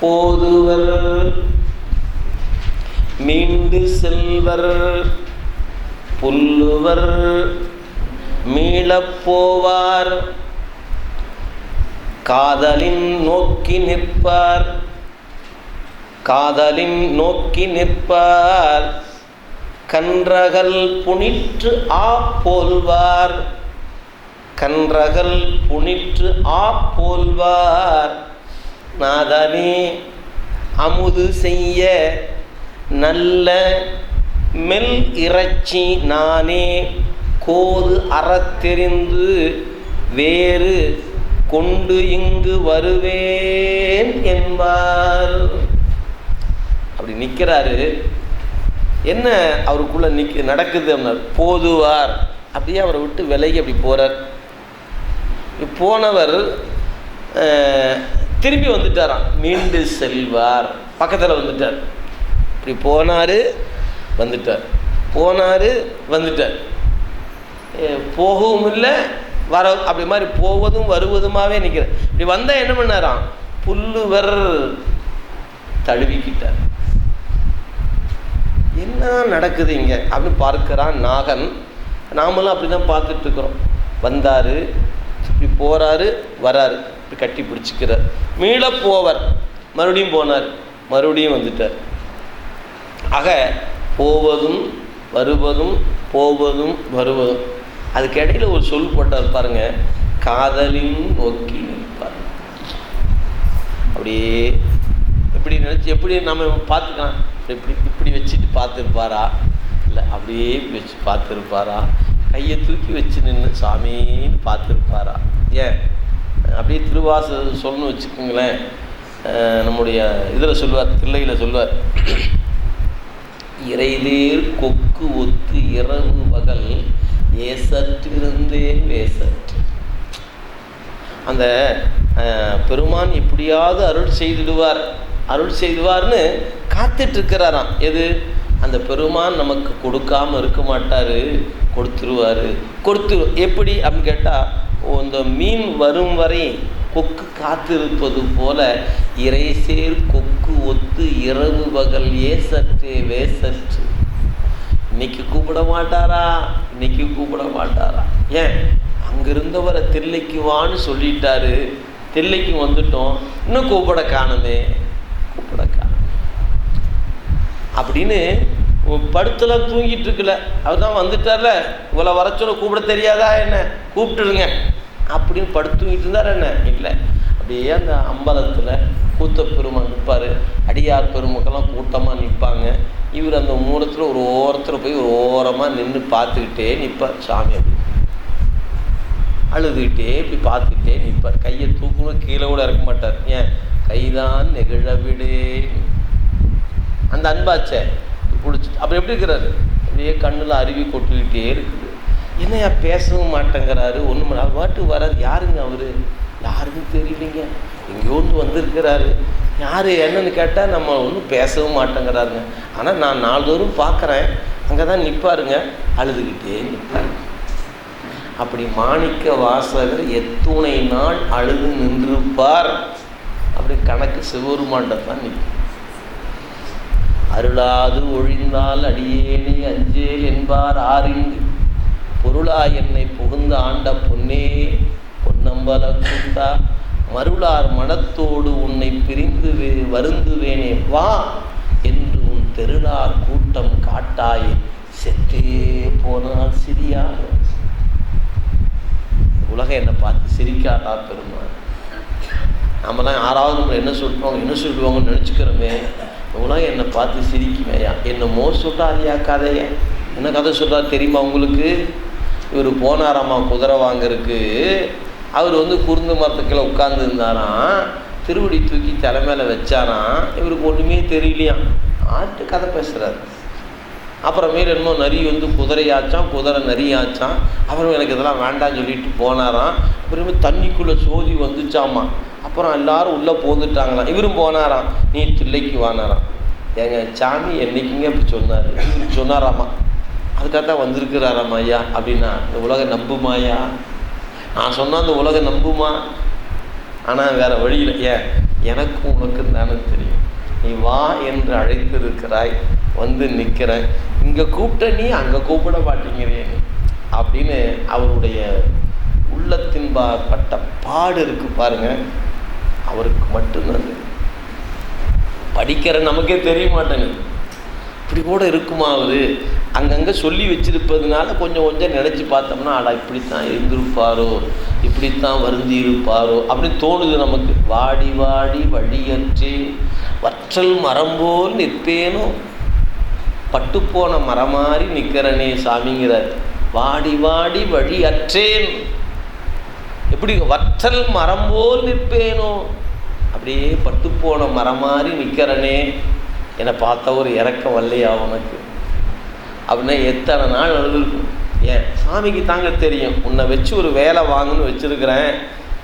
போதுவர். மீண்டு செல்வர். புல்லுவர். மீளப் போவார். காதலின் நோக்கி நிற்பார். காதலின் நோக்கி நிற்பார். கன்றகல் புனிற்று ஆ போல்வார் கன்றகல் புனிற்று ஆ போல்வார் நாதானே அமுது செய்ய நல்ல மெல் இறைச்சி நானே கோது அறத்தெறிந்து வேறு கொண்டு இங்கு வருவேன் என்பார். அப்படி நிற்கிறாரு. என்ன அவருக்குள்ள நிக்க நடக்குது அப்படின்னார். போதுவார். அப்படியே அவரை விட்டு விலகி அப்படி போகிறார் போனவர் திரும்பி வந்துட்டாராம். மீண்டு செல்வார். பக்கத்தில் வந்துட்டார். இப்படி போனார் வந்துட்டார். போனார் வந்துட்டார். போகவும் இல்லை வர அப்படி மாதிரி போவதும் வருவதுமாவே நிற்கிறார் இப்படி வந்தால் என்ன பண்ணாராம்? புல்லுவர் தழுவிக்கிட்டார். என்ன நடக்குது இங்கே? அப்படின்னு பார்க்குறான் நாகன். நாமளும் அப்படி தான் பார்த்துட்ருக்குறோம் வந்தார் இப்படி போகிறாரு வராரு. இப்படி கட்டி பிடிச்சிக்கிறார். மீள போவர் மறுபடியும் போனார். மறுபடியும் வந்துட்டார். ஆக போவதும் வருவதும் போவதும் வருவதும். அதுக்கு இடையில ஒரு சொல் போட்டார் பாருங்க. காதலின் நோக்கி நிற்பார். அப்படியே எப்படி நினச்சி எப்படி நம்ம பார்த்துக்கலாம். இப்படி இப்படி வச்சுட்டு பார்த்துருப்பாரா? இல்லை அப்படியே இப்படி வச்சு பார்த்துருப்பாரா? கையை தூக்கி வச்சு நின்று சாமின்னு பார்த்துருப்பாரா? ஏன்? அப்படியே திருவாச சொல்லணும்னு வச்சுக்கோங்களேன். நம்முடைய இதில் சொல்லுவார் தில்லையில் சொல்லுவார். இறைதேர் கொக்கு ஒத்து இரவு பகல் ஏசற்றிருந்தேன் வேசற்று. அந்த பெருமான் எப்படியாவது அருள் செய்திடுவார். அருள் செய்துவார்னு காத்துட்டு இருக்கிறாராம் எது? அந்த பெருமான் நமக்கு கொடுக்காம இருக்க மாட்டார். கொடுத்துருவார். கொடுத்து எப்படி? அப்படின்னு கேட்டால் இந்த மீன் வரும் வரை கொக்கு காத்திருப்பது போல இறைசேர் கொக்கு ஒத்து இரவு பகல் வே வேசற்று. இன்னைக்கு கூப்பிட மாட்டாரா? இன்னைக்கு கூப்பிட மாட்டாரா? ஏன்? அங்கிருந்தவரை தில்லைக்கு வான்னு சொல்லிட்டாரு. தில்லைக்கு வந்துட்டோம். இன்னும் கூப்பிட காணுமே. கூப்பிட காணும். அப்படின்னு படுத்தலாம் தூங்கிட்டு இருக்கல அவர் தான் வந்துட்டார்ல. இவ்வளோ வர சொல்ல கூப்பிட தெரியாதா என்ன? கூப்பிட்டுருங்க. அப்படின்னு படுத்து தூங்கிட்டு இருந்தார் என்ன? இல்லை. அப்படியே அந்த அம்பலத்தில் கூத்த பெருமான் நிற்பார் அடியார் பெருமக்கெல்லாம் கூட்டமாக நிற்பாங்க இவர் அந்த மூலத்தில் ஒரு ஓரத்தில் போய் ஒரு ஓரமாக நின்று பார்த்துக்கிட்டே நிற்பார் சாமி அப்படி அழுதுகிட்டே இப்படி பார்த்துக்கிட்டே நிற்பார் கையை தூக்கணும் கீழே கூட இறக்க மாட்டார். ஏன்? கைதான் நெகிழவிடு. அந்த அன்பாச்சே. பிடிச்சி அப்புறம் எப்படி இருக்கிறாரு? அப்படியே கண்ணில் அருவி கொட்டுக்கிட்டே இருக்குது. என்னையா பேசவும் மாட்டேங்கிறாரு. ஒன்றும் அது பாட்டு வராது யாருங்க அவர்? யாருக்கும் தெரியலைங்க. எங்கேயோந்து வந்திருக்கிறாரு. யார் என்னன்னு கேட்டால் நம்ம ஒன்றும் பேசவும் மாட்டேங்கிறாருங்க. ஆனால் நான் நாள்தோறும் பார்க்குறேன் அங்கே தான் நிற்பாருங்க அழுதுகிட்டே நிற்பாரு அப்படி மாணிக்க வாசகர் எத்துணை நாள் அழுது நின்றிருப்பார்? அப்படி கணக்கு சிவருமாண்டத்தான் நிற்கும் அருளாது ஒழிந்தால் அடியேனே அஞ்சேல் என்பார் ஆறிந்து பொருளா என்னை புகுந்த ஆண்ட பொன்னே பொன்னம்பல குண்டா மருளார் மனத்தோடு உன்னை பிரிந்து வருந்துவேனே. வா என்று உன் தெருளார் கூட்டம் காட்டாயே. செத்தே போனால் சிரியா உலகம் என்னை பார்த்து சிரிக்காதா பெருமாள்? நம்மலாம் யாராவது நம்மளை என்ன சொல்லுவாங்க என்ன சொல்லுவாங்கன்னு நினச்சிக்கிறோமே. உலகம் என்னை பார்த்து சிரிக்குமேயா என்னமோ சொல்கிறாரியா கதையை. என்ன கதை சொல்கிறார் தெரியுமா உங்களுக்கு? இவர் போனாராமா குதிரை வாங்கறதுக்கு. அவர் வந்து குருந்து மரத்துக்கில் உட்கார்ந்து இருந்தாராம். திருவடி தூக்கி தலைமையில வச்சாராம். இவருக்கு ஒன்றுமே தெரியலையாம் ஆட்டு கதை பேசுகிறாரு அப்புறமேல் என்னமோ நரி வந்து குதிரையாச்சான் குதிரை நரியாச்சான் அப்புறம் எனக்கு இதெல்லாம் வேண்டாம்னு சொல்லிட்டு போனாராம். அப்புறமே தண்ணிக்குள்ளே சோதி வந்துச்சாமா? அப்புறம் எல்லாரும் உள்ளே போந்துட்டாங்களாம். இவரும் போனாராம். நீ தில்லைக்கு வானாராம். ஏங்க சாமி என்னைக்குங்க இப்படி சொன்னார்? சொன்னாராமா? அதுக்காக தான் வந்திருக்கிறாராம் ஐயா அப்படின்னா இந்த உலகம் நம்புமாயா நான் சொன்னால் அந்த உலகம் நம்புமா? ஆனால் வேற வழியில் ஏன்? எனக்கும் உனக்கும் தானே தெரியும். நீ வா என்று அழைத்திருக்கிறாய். வந்து நிற்கிறேன் இங்கே கூப்பிட்ட நீ அங்கே கூப்பிட மாட்டேங்கிறே அப்படின்னு அவருடைய உள்ளத்தின் பட்ட பாடு இருக்கு பாருங்கள் அவருக்கு மட்டும்தான். தெரியும் படிக்கிற நமக்கே தெரிய மாட்டேங்குது இப்படி கூட இருக்குமாவது? அங்கங்கே சொல்லி வச்சிருப்பதுனால கொஞ்சம் கொஞ்சம் நினச்சி பார்த்தோம்னா அடா இப்படித்தான் இருந்திருப்பாரோ? இப்படித்தான் வருந்தி இருப்பாரோ அப்படின்னு தோணுது நமக்கு. வாடி வாடி வழியற்றேன் வற்றல் மரம் போல் நிற்பேனோ? பட்டுப்போன மரம் மாதிரி நிற்கிறனே சாமிங்கிறார். வாடி வாடி வழி அற்றேன் எப்படி வற்றல் மரம் போல் நிற்பேனோ? அப்படியே பட்டுப்போன மரம் மாதிரி நிற்கிறனே என்னை பார்த்த ஒரு இறக்கம் வரலையா உனக்கு. அப்படின்னா எத்தனை நாள் அழுதுருக்கும். ஏன்? சாமிக்கு தாங்க தெரியும். உன்னை வச்சு ஒரு வேலை வாங்கன்னு வச்சிருக்கிறேன்.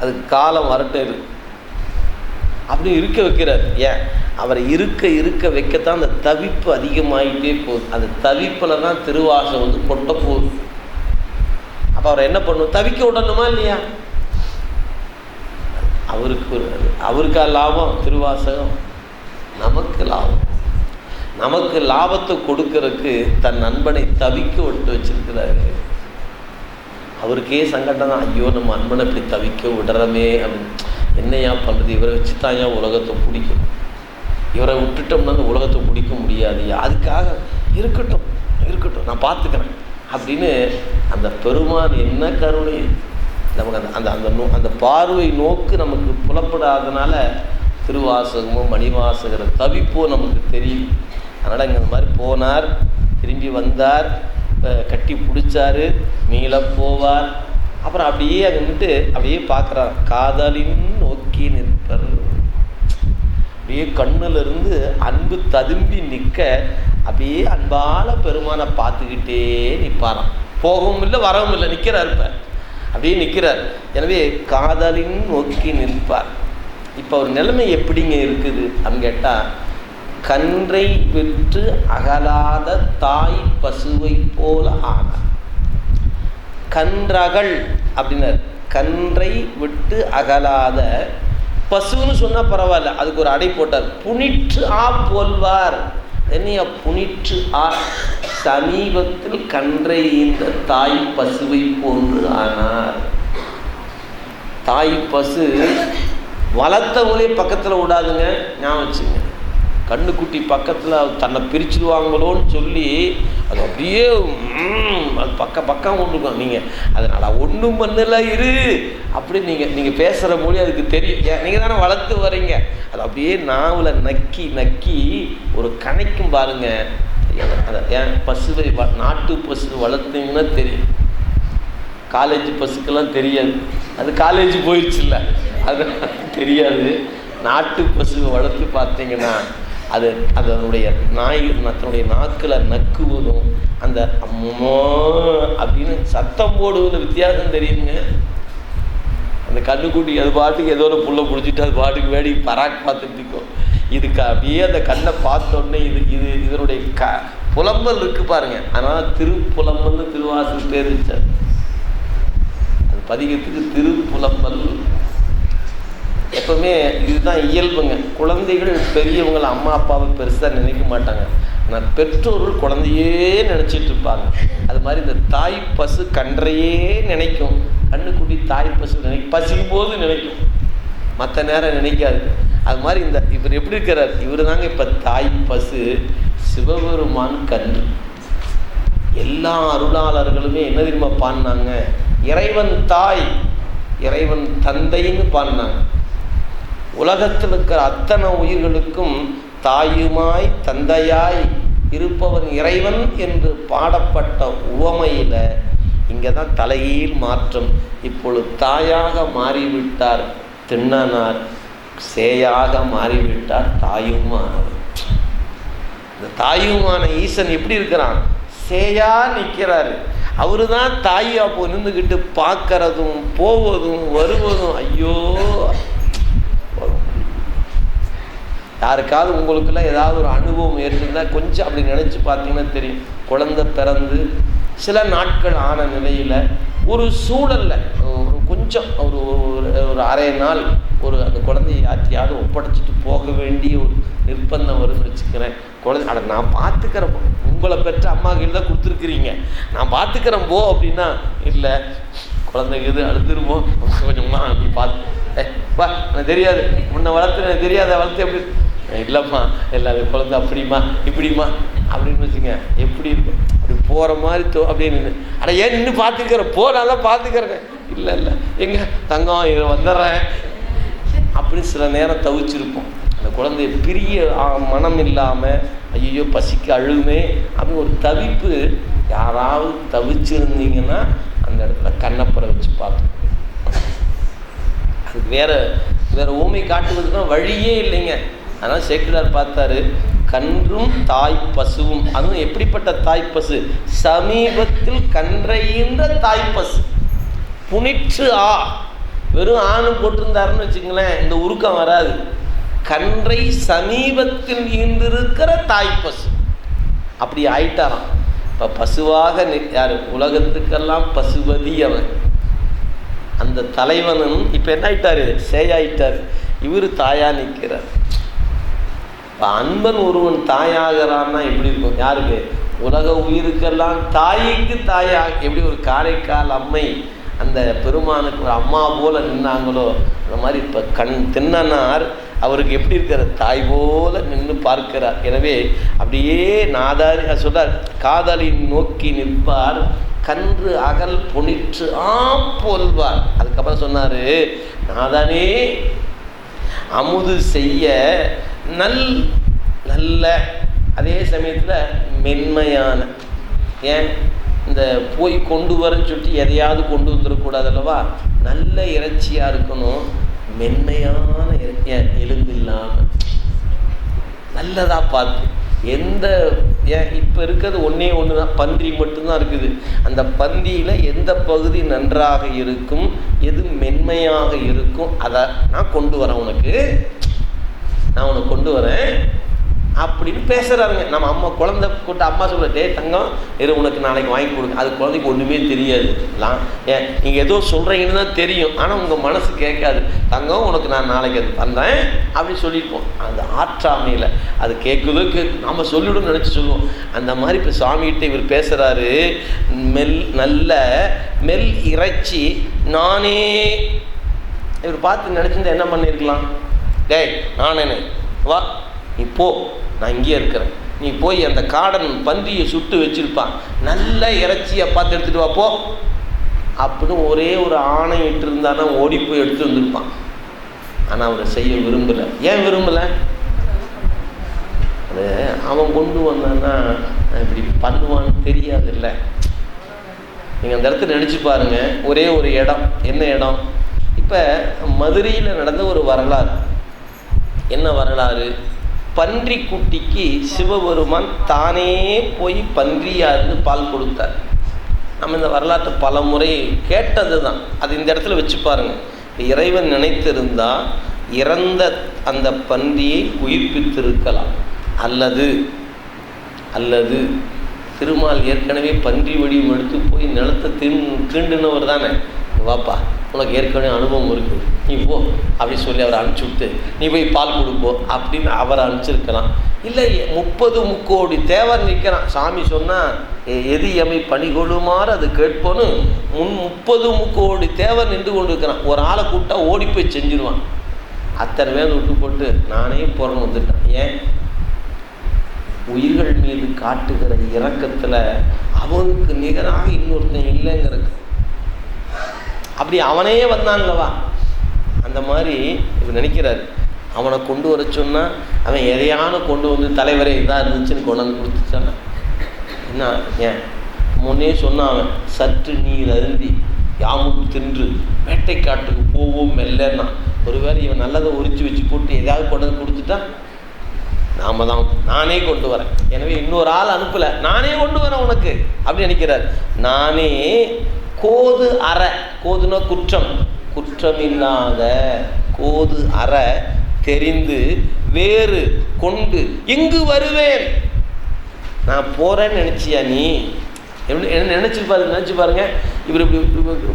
அதுக்கு காலம் வரட்டும். இருக்கு அப்படி இருக்க வைக்கிறார். ஏன்? அவரை இருக்க இருக்க வைக்கத்தான் அந்த தவிப்பு அதிகமாயிட்டே போகுது. அந்த தவிப்பில் தான் திருவாசம் வந்து கொட்ட போகுது. அப்போ அவர் என்ன பண்ணும்? தவிக்க விடணுமா இல்லையா? அவருக்கு ஒரு அவருக்கா லாபம்? திருவாசகம். நமக்கு லாபம். நமக்கு லாபத்தை கொடுக்கறதுக்கு தன் நண்பனை தவிக்க விட்டு வச்சிருக்கிறாரு. அவருக்கே சங்கடம் தான் ஐயோ நம்ம அன்பனை இப்படி தவிக்க விடுறமே. அப்படின்னு என்னையா பண்ணுறது இவரை வச்சு தான் ஏன் உலகத்தை பிடிக்கும். இவரை விட்டுட்டோம்னா அந்த உலகத்தை பிடிக்க முடியாது. அதுக்காக இருக்கட்டும் இருக்கட்டும் நான் பார்த்துக்கிறேன். அப்படின்னு அந்த பெருமான் என்ன கருணை? நமக்கு அந்த அந்த அந்த நோ அந்த பார்வை நோக்கு நமக்கு புலப்படாதனால திருவாசகமோ மணிவாசகர தவிப்போ நமக்கு தெரியும். அதனால் இங்கே இந்த மாதிரி போனார் திரும்பி வந்தார் கட்டி பிடிச்சாரு மீள போவார். அப்புறம் அப்படியே அங்கிட்டு அப்படியே பார்க்குறார். காதலின் நோக்கி நிற்பர். அப்படியே கண்ணிலிருந்து அன்பு ததும்பி நிற்க அப்படியே அன்பால பெருமானை பார்த்துக்கிட்டே நிற்பாராம். போகவும் இல்லை வரவும் இல்லை நிற்கிறார் இப்போ. அப்படியே நிற்கிறார் எனவே காதலின் நோக்கி நிற்பார். இப்போ ஒரு நிலைமை எப்படிங்க இருக்குது அப்படின்னு கேட்டால் கன்றை விற்று அகலாத தாய் பசுவை போல ஆனார். கன்றகள் அப்படின்னார். கன்றை விட்டு அகலாத பசுன்னு சொன்னால் பரவாயில்ல அதுக்கு ஒரு அடை போட்டார். புனிற்று ஆ போல்வார். என்னையா புனிற்று ஆ சமீபத்தில் கன்றை இந்த தாய் பசுவை போன்று ஆனார். தாய் பசு வளர்த்தவங்களே பக்கத்தில் விடாதுங்க ஞாபகம் வச்சுங்க. கண்ணுக்குட்டி பக்கத்தில் தன்னை பிரிச்சுடுவாங்களோன்னு சொல்லி அது அப்படியே அது பக்கம் பக்கம் கொண்டு இருக்கும். நீங்கள் அதனால் ஒன்றும் பண்ணல இரு அப்படி நீங்கள் நீங்கள் பேசுகிற மொழி அதுக்கு தெரியும். ஏன் நீங்கள் தானே வளர்த்து வரீங்க. அது அப்படியே நாவில் நக்கி நக்கி ஒரு கணைக்கும் பாருங்கள் அதை ஏன் பசுவை வ நாட்டு பசு வளர்த்தீங்கன்னா தெரியும். காலேஜ் பசுக்கெல்லாம் தெரியாது. அது காலேஜ் போயிடுச்சுல்ல. அது தெரியாது. நாட்டு பசுவை வளர்த்து பார்த்தீங்கன்னா அது அதனுடைய நாய் தன்னுடைய நாக்கில் நக்குவதும் அந்த அம்மா அப்படின்னு சத்தம் போடுவது வித்தியாசம் தெரியுங்க. அந்த கண்ணுக்குட்டி அது பாட்டுக்கு ஏதோ ஒரு புல்லை பிடிச்சிட்டு அது பாட்டுக்கு வேடி பராக் பார்த்துட்டு இருக்கும். இதுக்கு அப்படியே அந்த கண்ணை பார்த்தோன்னே இது இது இதனுடைய க புலம்பல் இருக்கு பாருங்க. ஆனால் திருப்புலம்பல்னு திருவாசல் பேர் வச்சார். அது பதிகத்துக்கு திருப்புலம்பல். எப்பவுமே இதுதான் இயல்புங்க. குழந்தைகள் பெரியவங்களை அம்மா அப்பாவை பெருசாக நினைக்க மாட்டாங்க. ஆனால் பெற்றோர்கள் குழந்தையே நினச்சிட்டு இருப்பாங்க. அது மாதிரி இந்த தாய் பசு கன்றையே நினைக்கும். கண்ணுக்குட்டி தாய் பசு நினைக்கும் பசிக்கும் போது நினைக்கும். மற்ற நேரம் நினைக்காது. அது மாதிரி இந்த இவர் எப்படி இருக்கிறார்? இவர் தாங்க இப்போ தாய் பசு. சிவபெருமான் கன்று எல்லா அருளாளர்களுமே என்ன தெரியுமா பாடினாங்க? இறைவன் தாய் இறைவன் தந்தைன்னு பாடினாங்க. உலகத்தில் இருக்கிற அத்தனை உயிர்களுக்கும் தாயுமாய் தந்தையாய் இருப்பவன் இறைவன் என்று பாடப்பட்ட உவமையில் இங்கே தான் தலையில் மாற்றம். இப்பொழுது தாயாக மாறிவிட்டார் திண்ணனார் சேயாக மாறிவிட்டார் தாயுமானவர். இந்த தாயுமான ஈசன் எப்படி இருக்கிறான்? சேயா நிற்கிறாரு. அவரு தான் தாயா போ நின்றுக்கிட்டு பார்க்கறதும் போவதும் வருவதும் ஐயோ! யாருக்காவது உங்களுக்குலாம் ஏதாவது ஒரு அனுபவம் ஏற்பட்டால் கொஞ்சம் அப்படி நினச்சி பார்த்தீங்கன்னா தெரியும். குழந்தை பிறந்து சில நாட்கள் ஆன நிலையில் ஒரு சூழலில் ஒரு கொஞ்சம் ஒரு ஒரு ஒரு அரை நாள் ஒரு அந்த குழந்தைய யாத்தியாவது ஒப்படைச்சிட்டு போக வேண்டிய ஒரு நிர்பந்தம் வரும்னு வச்சுக்கிறேன். குழந்தை அட நான் பார்த்துக்கிறேன் உங்களை பெற்ற அம்மா கையில் தான் கொடுத்துருக்குறீங்க. நான் பார்த்துக்கிறேன் போ அப்படின்னா இல்லை குழந்தைங்க இது அழுதுருமோ? கொஞ்சமா அப்படி பார்த்து. ஏ வா எனக்கு தெரியாது. உன்னை வளர்த்து எனக்கு தெரியாத. வளர்த்து எப்படி இல்லைம்மா எல்லாரும் குழந்தை அப்படிமா இப்படிமா அப்படின்னு வச்சுங்க. எப்படி இருக்கும் அப்படி போகிற மாதிரி தோ அப்படின்னு நின்று அட ஏன் நின்று பார்த்துக்கிறேன்? போ நான் தான் பார்த்துக்கிறேன். இல்லை இல்லை. எங்க? தங்கம் இதை வந்துடுறேன். அப்படின்னு சில நேரம் தவிச்சிருப்போம். அந்த குழந்தைய பிரிய மனம் இல்லாமல் ஐயோ பசிக்கு அழுமே அப்படி ஒரு தவிப்பு யாராவது தவிச்சிருந்தீங்கன்னா அந்த இடத்துல கண்ணப்புற வச்சு பார்த்தோம் அதுக்கு வேற வேற ஊமை காட்டுவதுக்கு வழியே இல்லைங்க. அதனால் சேக்கிரார் பார்த்தாரு கன்றும் தாய் பசுவும். அதுவும் எப்படிப்பட்ட தாய் பசு? சமீபத்தில் கன்றையின்ற தாய் பசு. புனிற்று ஆ. வெறும் ஆணும் போட்டிருந்தாருன்னு வச்சுங்களேன் இந்த உருக்கம் வராது. கன்றை சமீபத்தில் ஈண்டிருக்கிற தாய் பசு. அப்படி ஆயிட்டாராம். இப்போ பசுவாக யார் உலகத்துக்கெல்லாம் பசுபதி அவன். அந்த தலைவனும் இப்போ என்ன ஆயிட்டாரு? சேயாயிட்டார். இவர் தாயா நிற்கிறார் இப்போ அன்பன் ஒருவன் தாயாகிறான்னா எப்படி இருக்கும்? யாருக்கு? உலக உயிருக்கெல்லாம் தாய்க்கு தாயா. எப்படி ஒரு காரைக்கால் அம்மை அந்த பெருமானுக்கு ஒரு அம்மா போல நின்னாங்களோ? அந்த மாதிரி இப்போ கண் தின்னனார் அவருக்கு எப்படி இருக்கிற தாய் போல நின்று பார்க்கிறார். எனவே அப்படியே நாதாரி சொல்றார் காதலி நோக்கி நிற்பார் கன்று அகல் பொனிற்று ஆ போல்வார். அதுக்கப்புறம் சொன்னார் நாதானே அமுது செய்ய நல் நல்ல. அதே சமயத்தில் மென்மையான ஏன்? இந்த போய் கொண்டு வரன்னு சொல்லிட்டு எதையாவது கொண்டு வந்துடக்கூடாது அல்லவா? நல்ல இறைச்சியாக இருக்கணும். மென்மையான ஏன் எலும்பு இல்லாமல் நல்லதா பார்த்து. எந்த ஏன் இப்போ இருக்கிறது ஒன்றே ஒன்று தான் பன்றி மட்டும்தான் இருக்குது. அந்த பந்தியில் எந்த பகுதி நன்றாக இருக்கும் எது மென்மையாக இருக்கும் அதை நான் கொண்டு வரேன் உனக்கு. நான் உனக்கு கொண்டு வரேன். அப்படின்னு பேசுகிறாருங்க நம்ம அம்மா குழந்தை கூட்ட அம்மா சொல்ல டே தங்கம் இரு உனக்கு நாளைக்கு வாங்கி கொடுங்க. அது குழந்தைக்கு ஒன்றுமே தெரியாது. லாம் ஏன் நீங்கள் ஏதோ சொல்கிறீங்கன்னு தான் தெரியும். ஆனால் உங்கள் மனசு கேட்காது. தங்கம் உனக்கு நான் நாளைக்கு அது தந்தேன் அப்படின்னு சொல்லியிருப்போம். அந்த ஆற்றாமையில் அது கேட்குதோ கேட்கு நம்ம சொல்லிவிடும் நினச்சி சொல்லுவோம். அந்த மாதிரி இப்போ சாமிகிட்ட இவர் பேசுகிறாரு மெல் நல்ல மெல் இறைச்சி நானே இவர் பார்த்து நினச்சிருந்தா என்ன பண்ணியிருக்கலாம் டேய் நானே வா. நீ போ நான் இங்கேயே இருக்கிறேன். நீ போய் அந்த காடன் பன்றியை சுட்டு வச்சிருப்பான். நல்ல இறைச்சியை பார்த்து எடுத்துகிட்டு வாப்போ அப்படின்னு ஒரே ஒரு ஆணை இட்டு இருந்தானா ஓடி போய் எடுத்து வந்திருப்பான். ஆனால் அவரை செய்ய விரும்பலை. ஏன் விரும்பலை? அது அவன் கொண்டு வந்தான்னா இப்படி பண்ணுவான்னு தெரியாதுல்ல. நீங்கள் அந்த இடத்துல நினச்சி பாருங்க. ஒரே ஒரு இடம். என்ன இடம்? இப்போ மதுரையில் நடந்த ஒரு வரலாறு. என்ன வரலாறு? பன்றி குட்டிக்கு சிவபெருமான் தானே போய் பன்றியாக இருந்து பால் கொடுத்தார். நம்ம இந்த வரலாற்றை பல முறை கேட்டது தான் அது இந்த இடத்துல வச்சு பாருங்கள் இறைவன் நினைத்திருந்தால் இறந்த அந்த பன்றியை உயிர்ப்பித்திருக்கலாம். அல்லது அல்லது திருமால் ஏற்கனவே பன்றி வடிவம் எடுத்து போய் நிலத்தை தீண் தீண்டினவர் தானே? வாப்பா. உனக்கு ஏற்கனவே அனுபவம் இருக்கு. நீ போ அப்படி சொல்லி அவரை அனுப்பிச்சி விட்டு நீ போய் பால் கொடுப்போ அப்படின்னு அவரை அனுப்பிச்சிருக்கலாம். இல்லை முப்பது முக்கோடி தேவர் நிற்கிறான் சாமி சொன்னால் எது எமை பணிகொள்ளுமாறு அது கேட்போன்னு முன் முப்பது முக்கோடி தேவர் நின்று கொண்டு இருக்கிறான் ஒரு ஆளை கூப்பிட்டா ஓடி போய் செஞ்சிருவான். அத்தனை பேர் விட்டு போட்டு நானே போகிறேன்னு வந்துட்டேன். ஏன்? உயிர்கள் மீது காட்டுகிற இரக்கத்தில் அவனுக்கு நிகராக இன்னொருத்தன் இல்லைங்கிறது அப்படி அவனே வந்தான்லவா? அந்த மாதிரி இவர் நினைக்கிறார். அவனை கொண்டு வர சொன்னா அவன் எதையான கொண்டு வந்து தலைவரே இதாக இருந்துச்சுன்னு கொண்டாந்து வந்து என்ன ஏன்? முன்னே சொன்னான் அவன் சற்று நீர் அருந்தி யாமும் தின்று வேட்டைக்காட்டுக்கு போவோம் மெல்லன்னா. ஒருவேளை இவன் நல்லதை உரிச்சு வச்சு போட்டு எதாவது கொண்டு வந்து கொடுத்துட்டா? நாம தான் நானே கொண்டு வரேன். எனவே இன்னொரு ஆள் அனுப்பலை. நானே கொண்டு வரேன் உனக்கு அப்படி நினைக்கிறார். நானே கோது அற கோதுனா குற்றம். குற்றமில்லாத கோது அற தெரிந்து வேறு கொண்டு இங்கு வருவேன்? நான் போகிறேன்னு நினச்சியா நீ? எப்படி என்ன நினச்சி பாருங்க நினச்சி பாருங்க. இவர் இப்படி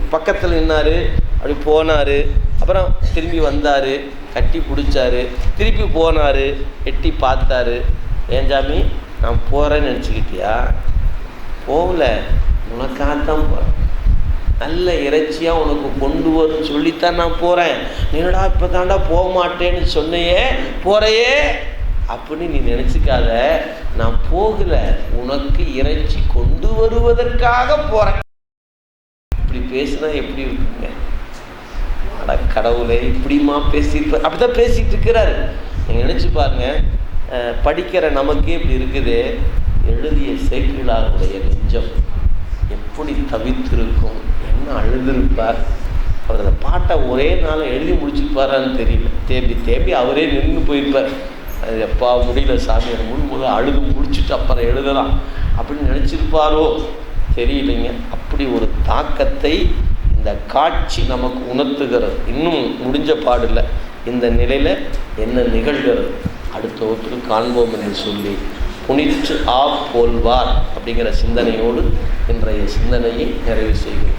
பக்கத்தில் நின்னாரு அப்படி போனார். அப்புறம் திரும்பி வந்தார் கட்டி பிடிச்சாரு. திருப்பி போனார் எட்டி பார்த்தாரு. ஏன் சாமி நான் போகிறேன்னு நினச்சிக்கிட்டியா? போகல. உனக்காகத்தான் போகிறேன் நல்ல இறைச்சியாக உனக்கு கொண்டு வரும்னு சொல்லித்தான் நான் போகிறேன் நீடா இப்போ தாண்டா போக மாட்டேன்னு சொன்னையே போகிறையே அப்படின்னு நீ நினச்சிக்காத. நான் போகல. உனக்கு இறைச்சி கொண்டு வருவதற்காக போகிறேன் இப்படி பேசுனா எப்படி இருக்குங்க? அட கடவுளே இப்படிமா பேசிட்டு அப்படிதான் பேசிகிட்டு இருக்கிறாரு. நீங்கள் நினச்சி பாருங்க. படிக்கிற நமக்கே இப்படி இருக்குது. எழுதிய சேக்கிழாருடைய நெஞ்சம் எப்படி தவித்திருக்கும்? என்ன அழுதுருப்பார்? அவர் அந்த பாட்டை ஒரே நாள் எழுதி முடிச்சிருப்பாரான்னு தெரியல. தேம்பி தேம்பி அவரே நின்று போயிருப்பார். அது எப்பா முடியல சாமி எனக்கு முன் முதல்ல அழுது முடிச்சுட்டு அப்புறம் எழுதலாம் அப்படின்னு நினச்சிருப்பாரோ? தெரியலைங்க. அப்படி ஒரு தாக்கத்தை இந்த காட்சி நமக்கு உணர்த்துகிறது. இன்னும் முடிஞ்ச பாடில்லை இந்த நிலையில் என்ன நிகழ்கிறது? அடுத்த ஒருத்தர் காண்போம் என்று சொல்லி புனிச்சு ஆ போல்வார் அப்படிங்கிற சிந்தனையோடு இன்றைய சிந்தனையை நிறைவு செய்கிறேன்.